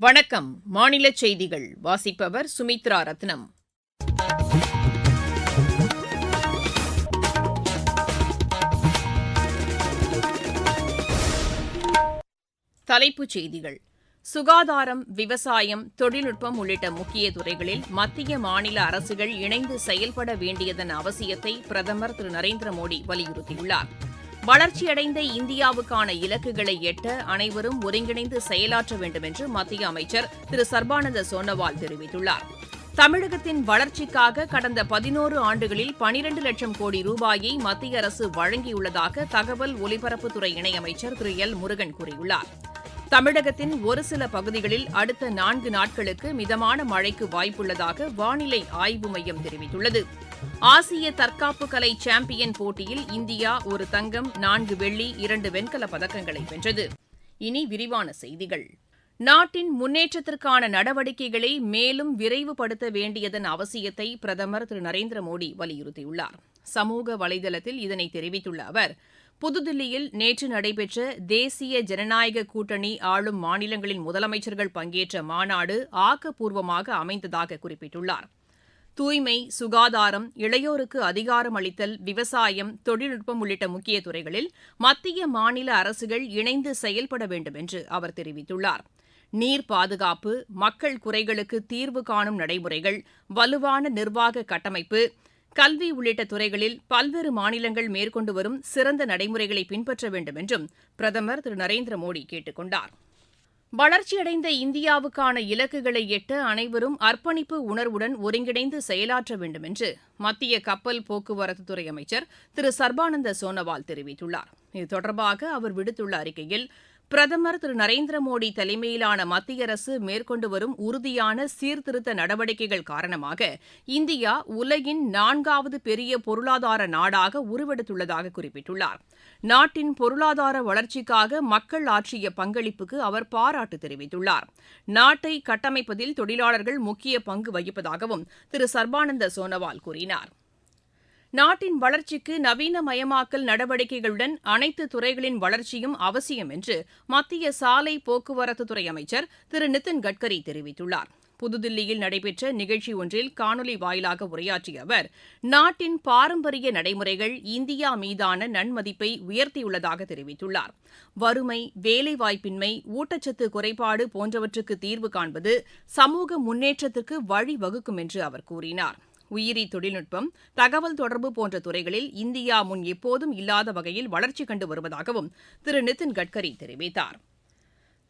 வணக்கம். மாநில செய்திகள். வாசிப்பவர் சுமித்ரா ரத்னம். தலைப்புச் செய்திகள். சுகாதாரம் விவசாயம் தொழில்நுட்பம் உள்ளிட்ட முக்கிய துறைகளில் மத்திய மாநில அரசுகள் இணைந்து செயல்பட வேண்டியதன் அவசியத்தை பிரதமர் திரு. நரேந்திர மோடி வலியுறுத்தியுள்ளார். வளர்ச்சியடைந்த இந்தியாவுக்கான இலக்குகளை எட்ட அனைவரும் ஒருங்கிணைந்து செயலாற்ற வேண்டும் என்று மத்திய அமைச்சர் திரு சர்பானந்த சோனோவால் தெரிவித்துள்ளார். தமிழகத்தின் வளர்ச்சிக்காக கடந்த பதினோரு ஆண்டுகளில் பனிரண்டு லட்சம் கோடி ரூபாயை மத்திய அரசு வழங்கியுள்ளதாக தகவல் ஒலிபரப்புத்துறை இணையமைச்சர் திரு எல் முருகன் கூறியுள்ளார். தமிழகத்தின் ஒரு சில பகுதிகளில் அடுத்த நான்கு நாட்களுக்கு மிதமான மழைக்கு வாய்ப்புள்ளதாக வானிலை ஆய்வு மையம் தெரிவித்துள்ளது. ஆசிய தற்காப்பு கலை சாம்பியன் போட்டியில் இந்தியா ஒரு தங்கம் நான்கு வெள்ளி இரண்டு வெண்கலப் பதக்கங்களை வென்றது. இனி விரிவான செய்திகள். நாட்டின் முன்னேற்றத்திற்கான நடவடிக்கைகளை மேலும் விரைவுபடுத்த வேண்டியதன் அவசியத்தை பிரதமர் திரு. நரேந்திர மோடி வலியுறுத்தியுள்ளார். சமூக வலைதளத்தில் இதனை தெரிவித்துள்ள அவர் புதுதில்லியில் நேற்று நடைபெற்ற தேசிய ஜனநாயக கூட்டணி ஆளும் மாநிலங்களின் முதலமைச்சர்கள் பங்கேற்ற மாநாடு ஆக்கப்பூர்வமாக அமைந்ததாக குறிப்பிட்டுள்ளார். தூய்மை சுகாதாரம் இளையோருக்கு அதிகாரம் அளித்தல் விவசாயம் தொழில்நுட்பம் உள்ளிட்ட முக்கிய துறைகளில் மத்திய மாநில அரசுகள் இணைந்து செயல்பட வேண்டும் என்று அவர் தெரிவித்துள்ளார். நீர் பாதுகாப்பு மக்கள் குறைகளுக்கு தீர்வு காணும் நடைமுறைகள் வலுவான நிர்வாக கட்டமைப்பு கல்வி உள்ளிட்ட துறைகளில் பல்வேறு மாநிலங்கள் மேற்கொண்டு வரும் சிறந்த நடைமுறைகளை பின்பற்ற வேண்டும் என்றும் பிரதமர் திரு நரேந்திர மோடி கேட்டுக் கொண்டாா் வளர்ச்சியடைந்த இந்தியாவுக்கான இலக்குகளை எட்ட அனைவரும் அர்ப்பணிப்பு உணர்வுடன் ஒருங்கிணைந்து செயலாற்ற வேண்டும் என்று மத்திய கப்பல் போக்குவரத்துத்துறை அமைச்சர் திரு சர்பானந்த சோனோவால் தெரிவித்துள்ளார். இது தொடர்பாக அவர் விடுத்துள்ள அறிக்கையில் பிரதமர் திரு நரேந்திர மோடி தலைமையிலான மத்திய அரசு மேற்கொண்டு வரும் உறுதியான சீர்திருத்த நடவடிக்கைகள் காரணமாக இந்தியா உலகின் நான்காவது பெரிய பொருளாதார நாடாக உருவெடுத்துள்ளதாக குறிப்பிட்டுள்ளார். நாட்டின் பொருளாதார வளர்ச்சிக்காக மக்கள் ஆற்றிய பங்களிப்புக்கு அவர் பாராட்டு தெரிவித்துள்ளார். நாட்டை கட்டமைப்பதில் தொழிலாளர்கள் முக்கிய பங்கு வகிப்பதாகவும் திரு சர்பானந்த சோனோவால் கூறினார். நாட்டின் வளர்ச்சிக்கு நவீனமயமாக்கல் நடவடிக்கைகளுடன் அனைத்து துறைகளின் வளர்ச்சியும் அவசியம் என்று மத்திய சாலை போக்குவரத்துத்துறை அமைச்சர் திரு. நிதின் கட்கரி தெரிவித்துள்ளார். புதுதில்லியில் நடைபெற்ற நிகழ்ச்சி ஒன்றில் காணொலி வாயிலாக உரையாற்றிய அவர் நாட்டின் பாரம்பரிய நடைமுறைகள் இந்தியா மீதான நன்மதிப்பை உயர்த்தியுள்ளதாக தெரிவித்துள்ளார். வறுமை வேலைவாய்ப்பின்மை ஊட்டச்சத்து குறைபாடு போன்றவற்றுக்கு தீர்வு காண்பது சமூக முன்னேற்றத்திற்கு வழிவகுக்கும் என்று அவர் கூறினார். உயிரி தொழில்நுட்பம் தகவல் தொடர்பு போன்ற துறைகளில் இந்தியா முன் எப்போதும் இல்லாத வகையில் வளர்ச்சி கண்டு வருவதாகவும் திரு நிதின் கட்கரி தெரிவித்தார்.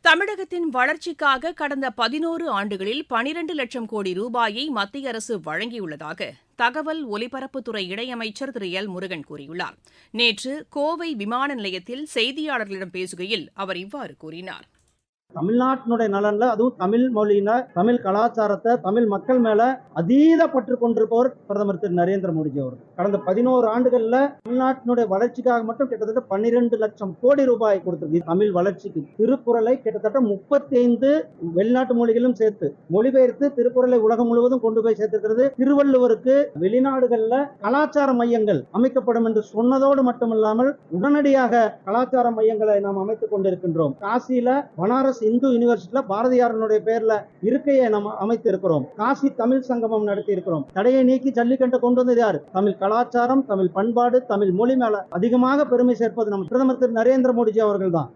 தமிழகத்தின் வளர்ச்சிக்காக கடந்த பதினோரு ஆண்டுகளில் பனிரண்டு லட்சம் கோடி ரூபாயை மத்திய அரசு வழங்கியுள்ளதாக தகவல் ஒலிபரப்புத்துறை இணையமைச்சர் திரு எல் முருகன் கூறியுள்ளார். நேற்று கோவை விமான நிலையத்தில் செய்தியாளர்களிடம் பேசுகையில் அவர் இவ்வாறு கூறினார். தமிழ்நாட்டினுடைய நலன்ல அதுவும் தமிழ் மொழியில தமிழ் கலாச்சாரத்தை தமிழ் மக்கள் மேல அதீத பற்று கொண்டிருப்பவர் பிரதமர் திரு. நரேந்திர மோடிஜி அவர் கடந்த பதினோரு ஆண்டுகள்ல தமிழ்நாட்டினுடைய வளர்ச்சிக்காக மட்டும் கிட்டத்தட்ட பன்னிரெண்டு லட்சம் கோடி ரூபாய் கொடுத்திருக்கு. தமிழ் வளர்ச்சிக்கு திருக்குறளை கிட்டத்தட்ட முப்பத்தி ஐந்து வெளிநாட்டு மொழிகளும் சேர்த்து மொழிபெயர்த்து திருக்குறளை உலகம் முழுவதும் கொண்டு போய் சேர்த்திருக்கிறது. திருவள்ளுவருக்கு வெளிநாடுகள்ல கலாச்சார மையங்கள் அமைக்கப்படும் என்று சொன்னதோடு மட்டுமில்லாமல் உடனடியாக கலாச்சார மையங்களை நாம் அமைத்துக் கொண்டிருக்கின்றோம். காசியில பனாரஸ் இந்து யூனிவர்சிட்டியில பாரதியாரனுடைய பேர்ல இருக்கையை நம்ம அமைத்து இருக்கிறோம் காசி தமிழ் சங்கமம் நடத்தி இருக்கிறோம் தடையை நீக்கி ஜல்லிக்கட்டை கொண்டு வந்தது யாரு? தமிழ் கலாச்சாரம் தமிழ் பண்பாடு தமிழ் மொழி மேல அதிகமாக பெருமை சேர்ப்பது நம்ம பிரதமர் திரு நரேந்திர மோடிஜி அவர்கள் தான்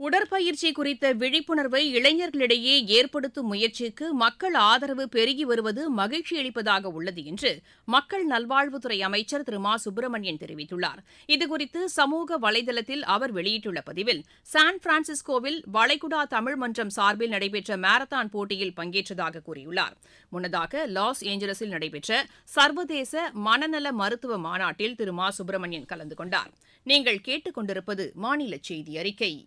உடற்பயிற்சி குறித்த விழிப்புணர்வை இளைஞர்களிடையே ஏற்படுத்தும் முயற்சிக்கு மக்கள் ஆதரவு பெருகி வருவது மகிழ்ச்சி அளிப்பதாக உள்ளது என்று மக்கள் நல்வாழ்வுத்துறை அமைச்சர் திரு. மா. சுப்பிரமணியன் தெரிவித்துள்ளார். இதுகுறித்து சமூக வலைதளத்தில் அவர் வெளியிட்டுள்ள பதிவில் சான் பிரான்சிஸ்கோவில் வளைகுடா தமிழ் மன்றம் சார்பில் நடைபெற்ற மாரத்தான் போட்டியில் பங்கேற்றதாக கூறியுள்ளார். முன்னதாக லாஸ் ஏஞ்சலஸில் நடைபெற்ற சர்வதேச மனநல மருத்துவ மாநாட்டில் திரு. மா. சுப்பிரமணியன் கலந்து கொண்டார். நீங்கள் கேட்டுக்கொண்டிருப்பது மாநில செய்தி அறிக்கை.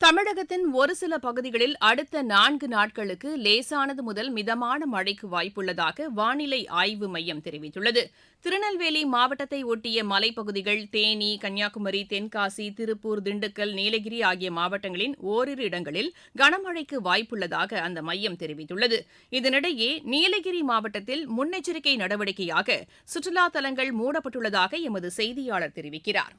தமிழகத்தின் ஒரு சில பகுதிகளில் அடுத்த நான்கு நாட்களுக்கு லேசானது முதல் மிதமான மழைக்கு வாய்ப்புள்ளதாக வானிலை ஆய்வு மையம் தெரிவித்துள்ளது. திருநெல்வேலி மாவட்டத்தை ஒட்டிய மலைப்பகுதிகள் தேனி கன்னியாகுமரி தென்காசி திருப்பூர் திண்டுக்கல் நீலகிரி ஆகிய மாவட்டங்களின் ஓரிரு இடங்களில் கனமழைக்கு வாய்ப்புள்ளதாக அந்த மையம் தெரிவித்துள்ளது. இதனிடையே நீலகிரி மாவட்டத்தில் முன்னெச்சரிக்கை நடவடிக்கையாக சுற்றுலா தலங்கள் மூடப்பட்டுள்ளதாக எமது செய்தியாளர் தெரிவிக்கிறார்.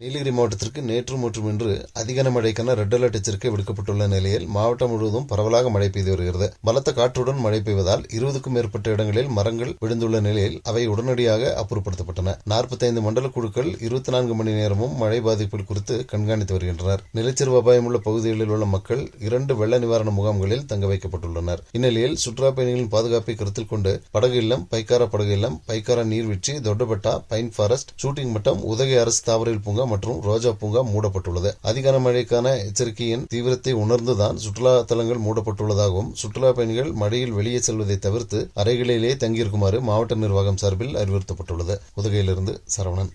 நீலகிரி மாவட்டத்திற்கு நேற்று மற்றும் இன்று அதிகன மழைக்கான ரெட் அலர்ட் எச்சரிக்கை விடுக்கப்பட்டுள்ள நிலையில் மாவட்டம் முழுவதும் பரவலாக மழை பெய்து வருகிறது. பலத்த காற்றுடன் மழை பெய்வதால் இருபதுக்கும் மேற்பட்ட இடங்களில் மரங்கள் விழுந்துள்ள நிலையில் அவை உடனடியாக அப்புறப்படுத்தப்பட்டன. நாற்பத்தைந்து மண்டல குழுக்கள் இருபத்தி நான்கு மணி நேரமும் மழை பாதிப்புகள் குறித்து கண்காணித்து வருகின்றனர். நிலச்சரிவு அபாயம் உள்ள பகுதிகளில் உள்ள மக்கள் இரண்டு வெள்ள நிவாரண முகாம்களில் தங்க வைக்கப்பட்டுள்ளனர். இந்நிலையில் சுற்றுலா பயணிகளின் பாதுகாப்பை கருத்தில் கொண்டு படகு இல்லம் பைக்காரா படகு இல்லம் பைக்காரா நீர்வீழ்ச்சி தொட்டபட்டா பைன் ஃபாரஸ்ட் ஷூட்டிங் மட்டம் உதகை அரசு தாவரில் பூங்கா மற்றும் ரோஜா பூங்கா மூடப்பட்டுள்ளது. அதிகார மழைக்கான எச்சரிக்கையின் தீவிரத்தை உணர்ந்துதான் சுற்றுலா தலங்கள் மூடப்பட்டுள்ளதாகவும் சுற்றுலா பயணிகள் மழையில் வெளியே செல்வதை தவிர்த்து அறைகளிலேயே தங்கியிருக்குமாறு மாவட்ட நிர்வாகம் சார்பில் அறிவுறுத்தப்பட்டுள்ளது. உதகையிலிருந்து சரவணன்.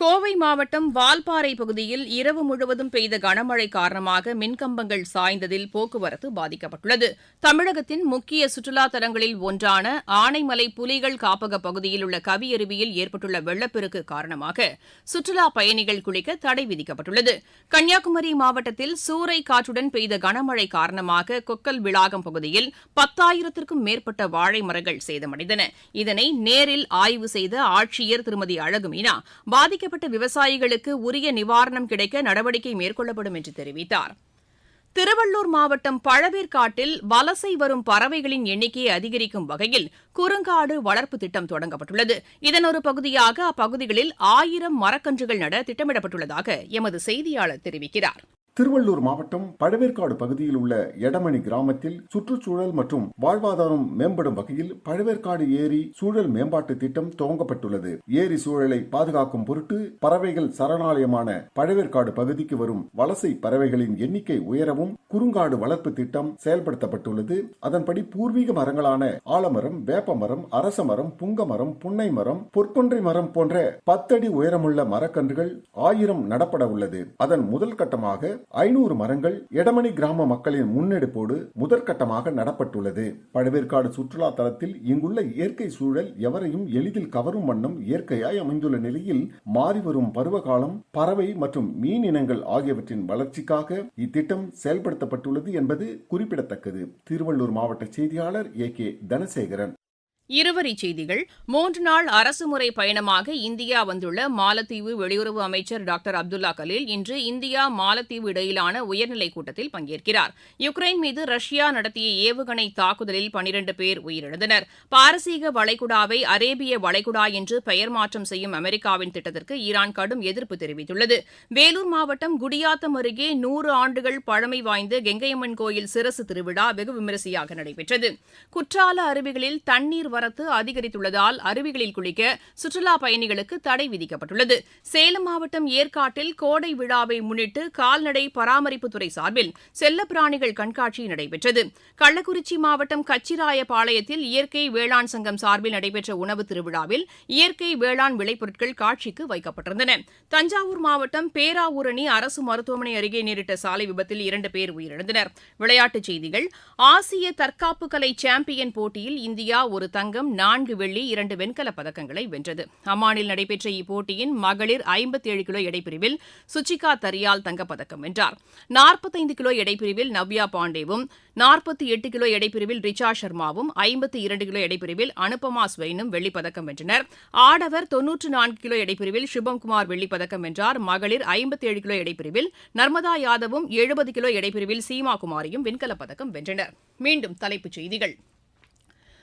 கோவை மாவட்டம் வால்பாறை பகுதியில் இரவு முழுவதும் பெய்த கனமழை காரணமாக மின்கம்பங்கள் சாய்ந்ததில் போக்குவரத்து பாதிக்கப்பட்டுள்ளது. தமிழகத்தின் முக்கிய சுற்றுலா தலங்களில் ஒன்றான ஆனைமலை புலிகள் காப்பக பகுதியில் உள்ள கவியருவியில் ஏற்பட்டுள்ள வெள்ளப்பெருக்கு காரணமாக சுற்றுலா பயணிகள் குளிக்க தடை விதிக்கப்பட்டுள்ளது. கன்னியாகுமரி மாவட்டத்தில் சூறை காற்றுடன் பெய்த கனமழை காரணமாக கொக்கல் விளாகம் பகுதியில் பத்தாயிரத்திற்கும் மேற்பட்ட வாழை மரங்கள் சேதமடைந்தன. இதனை நேரில் ஆய்வு செய்த ஆட்சியர் திருமதி அழகு மீனா பாதிக்க பாதிக்கப்பட்ட விவசாயிகளுக்கு உரிய நிவாரணம் கிடைக்க நடவடிக்கை மேற்கொள்ளப்படும் என்று தெரிவித்தார். திருவள்ளூர் மாவட்டம் பழவேற்காட்டில் வலசை வரும் பறவைகளின் எண்ணிக்கையை அதிகரிக்கும் வகையில் குறுங்காடு வளர்ப்பு திட்டம் தொடங்கப்பட்டுள்ளது. இதன் ஒரு பகுதியாக அப்பகுதிகளில் ஆயிரம் மரக்கன்றுகள் நட திட்டமிடப்பட்டுள்ளதாக எமது செய்தியாளர் தெரிவிக்கிறார். திருவள்ளூர் மாவட்டம் பழவேற்காடு பகுதியில் உள்ள எடமணி கிராமத்தில் சுற்றுச்சூழல் மற்றும் வாழ்வாதாரம் மேம்படும் வகையில் பழவேற்காடு ஏரி சூழல் மேம்பாட்டு திட்டம் துவங்கப்பட்டுள்ளது. ஏரி சூழலை பாதுகாக்கும் பொருட்டு பறவைகள் சரணாலயமான பழவேற்காடு பகுதிக்கு வரும் வலசை பறவைகளின் எண்ணிக்கை உயரவும் குறுங்காடு வளர்ப்பு திட்டம் செயல்படுத்தப்பட்டுள்ளது. அதன்படி பூர்வீக மரங்களான ஆலமரம் வேப்பமரம் அரச மரம் புங்க மரம் புன்னை மரம் பொற்கொன்றை மரம் போன்ற பத்தடி உயரமுள்ள மரக்கன்றுகள் ஆயிரம் நடப்பட உள்ளது. அதன் முதல் கட்டமாக ஐநூறு மரங்கள் எடமணி கிராம மக்களின் முன்னெடுப்போடு முதற்கட்டமாக நடப்பட்டுள்ளது. பழவேற்காடு சுற்றுலா தலத்தில் இங்குள்ள இயற்கை சூழல் எவரையும் எளிதில் கவரும் வண்ணம் இயற்கையாய் அமைந்துள்ள நிலையில் மாறிவரும் பருவகாலம் பறவை மற்றும் மீன் இனங்கள் ஆகியவற்றின் வளர்ச்சிக்காக இத்திட்டம் செயல்படுத்தப்பட்டுள்ளது என்பது குறிப்பிடத்தக்கது. திருவள்ளூர் மாவட்ட செய்தியாளர் ஏ கே தனசேகரன். இருவரிச் செய்திகள். மூன்று நாள் அரசுமுறை பயணமாக இந்தியா வந்துள்ள மாலத்தீவு வெளியுறவு அமைச்சர் டாக்டர் அப்துல்லா கலீல் இன்று இந்தியா மாலத்தீவு இடையிலான உயர்நிலைக் கூட்டத்தில் பங்கேற்கிறார். யுக்ரைன் மீது ரஷ்யா நடத்திய ஏவுகணை தாக்குதலில் பனிரண்டு பேர் உயிரிழந்தனர். பாரசீக வளைகுடாவை அரேபிய வளைகுடா என்று பெயர் மாற்றம் செய்யும் அமெரிக்காவின் திட்டத்திற்கு ஈரான் கடும் எதிர்ப்பு தெரிவித்துள்ளது. வேலூர் மாவட்டம் குடியாத்தம் அருகே நூறு ஆண்டுகள் பழமை வாய்ந்த கெங்கையம்மன் கோயில் சிரசு திருவிழா வெகு விமரிசையாக நடைபெற்றது. குற்றால அருவிகளில் தண்ணீர் போக்குவரத்து அதிகரித்துள்ளதால் அருவிகளில் குளிக்க சுற்றுலா பயணிகளுக்கு தடை விதிக்கப்பட்டுள்ளது. சேலம் மாவட்டம் ஏற்காட்டில் கோடை விழாவை முன்னிட்டு கால்நடை பராமரிப்புத்துறை சார்பில் செல்லப்பிராணிகள் கண்காட்சி நடைபெற்றது. கள்ளக்குறிச்சி மாவட்டம் கச்சிராயபாளையத்தில் இயற்கை வேளாண் சங்கம் சார்பில் நடைபெற்ற உணவு திருவிழாவில் இயற்கை வேளாண் விளைபொருட்கள் காட்சிக்கு வைக்கப்பட்டிருந்தன. தஞ்சாவூர் மாவட்டம் பேராவூரணி அரசு மருத்துவமனை அருகே நேரிட்ட சாலை விபத்தில் இரண்டு பேர் உயிரிழந்தனர். விளையாட்டுச் செய்திகள் ஆசிய தற்காப்பு கலை சாம்பியன் போட்டியில் இந்தியா ஒரு தங்க தங்கம் நான்கு வெள்ளி இரண்டு வெண்கலப் பதக்கங்களை வென்றது. அம்மானில் நடைபெற்ற இப்போட்டியின் மகளிர் ஐம்பத்தி ஏழு கிலோ எடைப்பிரிவில் சுச்சிகா தரியால் தங்கப்பதக்கம் வென்றார். நாற்பத்தைந்து கிலோ எடைப்பிரிவில் நவ்யா பாண்டேவும் நாற்பத்தி எட்டு கிலோ எடைப்பிரிவில் ரிச்சா சர்மாவும் ஐம்பத்தி இரண்டு கிலோ எடைப்பிரிவில் அனுபமா ஸ்வெயினும் வெள்ளிப்பதக்கம் வென்றனர். ஆடவர் தொன்னூற்று நான்கு கிலோ எடைப்பிரிவில் சுபம்குமார் வெள்ளிப்பதக்கம் வென்றார். மகளிர் ஐம்பத்தி ஏழு கிலோ எடைப்பிரிவில் நர்மதா யாதவும் எழுபது கிலோ எடைப்பிரிவில் சீமா குமாரியும் வெண்கலப் பதக்கம் வென்றனர். மீண்டும் தலைப்புச் செய்திகள்.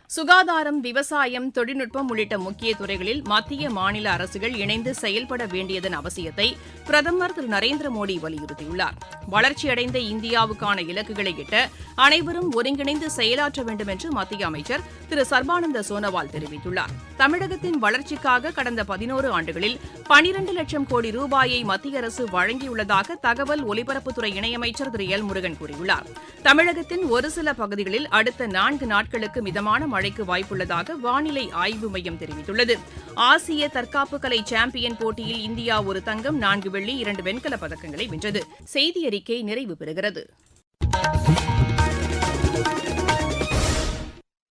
சுகாதாரம் விவசாயம் தொழில்நுட்பம் உள்ளிட்ட முக்கிய துறைகளில் மத்திய மாநில அரசுகள் இணைந்து செயல்பட வேண்டியதன் அவசியத்தை பிரதமர் திரு. நரேந்திர மோடி வலியுறுத்தியுள்ளார். வளர்ச்சியடைந்த இந்தியாவுக்கான இலக்குகளை எட்ட அனைவரும் ஒருங்கிணைந்து செயலாற்ற வேண்டும் என்று மத்திய அமைச்சர் திரு. சர்பானந்த சோனோவால் தெரிவித்துள்ளார். தமிழகத்தின் வளர்ச்சிக்காக கடந்த பதினோரு ஆண்டுகளில் பனிரண்டு லட்சம் கோடி ரூபாயை மத்திய அரசு வழங்கியுள்ளதாக தகவல் ஒலிபரப்புத்துறை இணையமைச்சர் திரு. எல். முருகன் கூறியுள்ளார். தமிழகத்தின் ஒரு சில பகுதிகளில் அடுத்த நான்கு நாட்களுக்கு மிதமான மழைக்கு வாய்ப்புள்ளதாக வானிலை ஆய்வு மையம் தெரிவித்துள்ளது. ஆசிய தற்காப்பு கலை சாம்பியன் போட்டியில் இந்தியா ஒரு தங்கம் நான்கு வெள்ளி இரண்டு வெண்கலப் பதக்கங்களை வென்றது. செய்தி அறிக்கை நிறைவு பெறுகிறது.